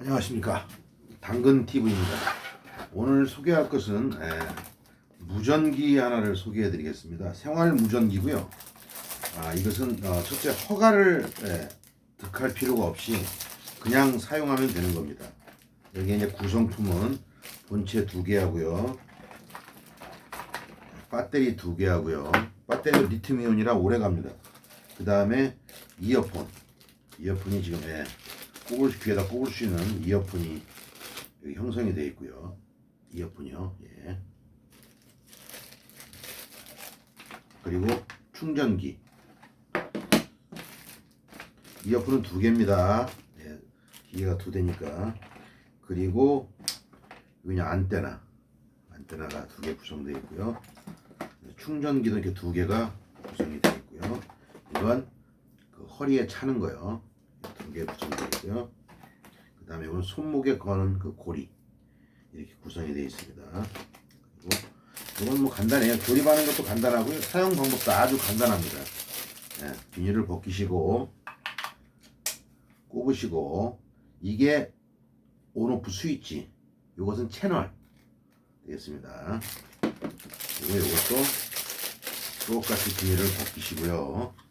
안녕하십니까 당근 TV입니다. 오늘 소개할 것은 에, 무전기 하나를 소개해 드리겠습니다. 생활 무전기고요. 아, 이것은 어, 첫째 허가를 에, 득할 필요가 없이 그냥 사용하면 되는 겁니다. 여기 이제 구성품은 본체 두 개 하고요. 배터리 두 개 하고요. 배터리 리튬이온이라 오래 갑니다. 그 다음에 이어폰. 이어폰이 지금 예, 꼽을 귀에다 꼽을 수 있는 이어폰이 여기 형성이 되어 있고요. 이어폰이요. 예. 그리고 충전기. 이어폰은 두 개입니다. 예, 기계가 두 대니까. 그리고 그냥 안테나. 안테나가 두 개 구성되어 있고요. 충전기도 이렇게 두 개가 구성이 되어 있고요. 이건 그 허리에 차는 거요. 두개 구성되어 있고요. 그 다음에 이건 손목에 거는 그 고리 이렇게 구성이 되어 있습니다. 그리고 이건 뭐 간단해요. 조립하는 것도 간단하고요. 사용 방법도 아주 간단합니다. 예, 비닐을 벗기시고 꼽으시고 이게 온오프 스위치 이것은 채널 되겠습니다. 그리고 이것도 똑같이 비닐을 벗기시고요.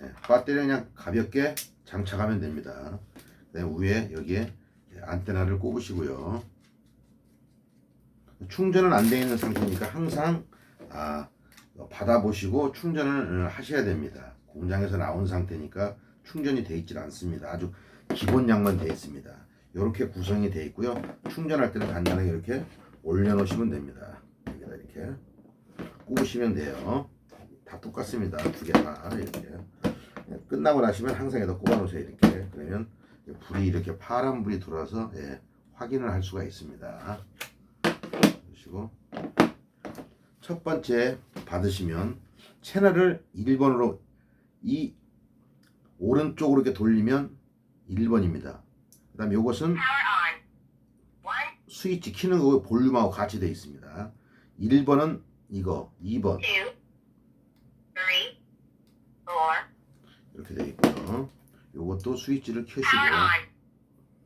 네, 배터리 그냥 가볍게 장착하면 됩니다. 위에 여기에 안테나를 꼽으시고요. 충전은 안 되어 있는 상태니까 항상 아, 받아보시고 충전을 하셔야 됩니다. 공장에서 나온 상태니까 충전이 되어 있질 않습니다. 아주 기본량만 되어 있습니다. 이렇게 구성이 되어 있고요. 충전할 때는 간단하게 이렇게 올려놓으시면 됩니다. 여기다 이렇게 꼽으시면 돼요. 다 똑같습니다. 두 개 다 이렇게 끝나고 나시면 항상 여기다 꼽아놓으세요 이렇게. 그러면 불이 이렇게 파란 불이 들어와서 예, 확인을 할 수가 있습니다. 보시고. 첫 번째 받으시면 채널을 1번으로 이 오른쪽으로 이렇게 돌리면 1번입니다. 그 다음 이것은 스위치 키는 거고 볼륨하고 같이 되어 있습니다. 1번은 이거 2번. 2. 이렇게 되어 있고요. 요것도 스위치를 켜시고 on.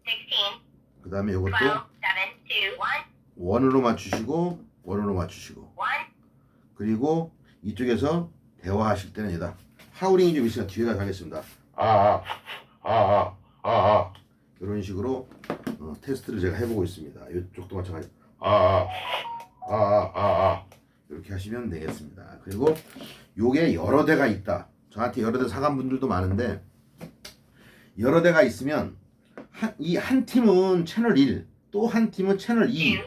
Sixteen, 그 다음에 요것도 원으로 맞추시고 원으로 맞추시고 그리고 이쪽에서 대화하실 때는 얘다 하우링이 좀 있으니까 뒤에 가서 하겠습니다. 아아아아 아 아, 아, 아. 이런 식으로 어, 테스트를 제가 해보고 있습니다. 이쪽도 마찬가지. 아아아아아 아, 아, 아. 이렇게 하시면 되겠습니다. 그리고 요게 여러 대가 있다. 저한테 여러 대 사간 분들도 많은데 여러 대가 있으면 이 한 팀은 채널 1, 또 한 팀은 채널 2, two,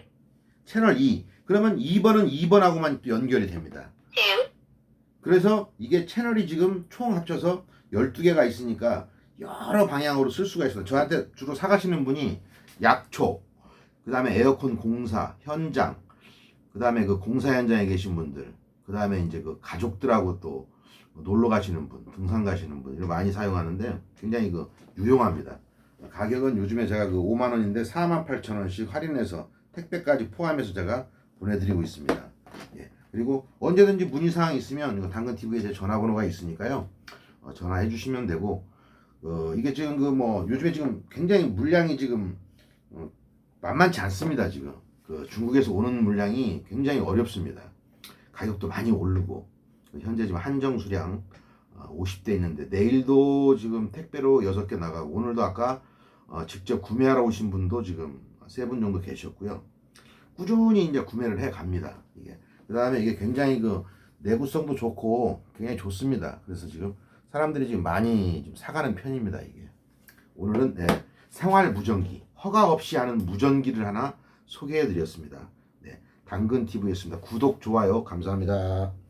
채널 2. 그러면 2번은 2번하고만 또 연결이 됩니다. 그래서 이게 채널이 지금 총 합쳐서 12개가 있으니까 여러 방향으로 쓸 수가 있어요. 저한테 주로 사가시는 분이 약초, 그 다음에 에어컨 공사, 현장, 그 다음에 그 공사 현장에 계신 분들, 그 다음에 이제 그 가족들하고 또 놀러 가시는 분, 등산 가시는 분, 이걸 많이 사용하는데 굉장히 그 유용합니다. 가격은 요즘에 제가 그 5만 원인데 4만 8천 원씩 할인해서 택배까지 포함해서 제가 보내드리고 있습니다. 예. 그리고 언제든지 문의 사항 있으면 이거 당근 TV에 제 전화번호가 있으니까요. 어, 전화해 주시면 되고 어, 이게 지금 그 뭐 요즘에 지금 굉장히 물량이 지금 어, 만만치 않습니다 지금 그 중국에서 오는 물량이 굉장히 어렵습니다. 가격도 많이 오르고 현재 지금 한정 수량 어, 50대 있는데 내일도 지금 택배로 6개 나가고 오늘도 아까 어, 직접 구매하러 오신 분도 지금 세분 정도 계셨고요. 꾸준히 이제 구매를 해 갑니다. 이게 그 다음에 이게 굉장히 그 내구성도 좋고 굉장히 좋습니다. 그래서 지금 사람들이 지금 많이 좀 사가는 편입니다. 이게 오늘은 네, 생활 무전기 허가 없이 하는 무전기를 하나 소개해 드렸습니다. 네, 당근 TV였습니다. 구독 좋아요 감사합니다.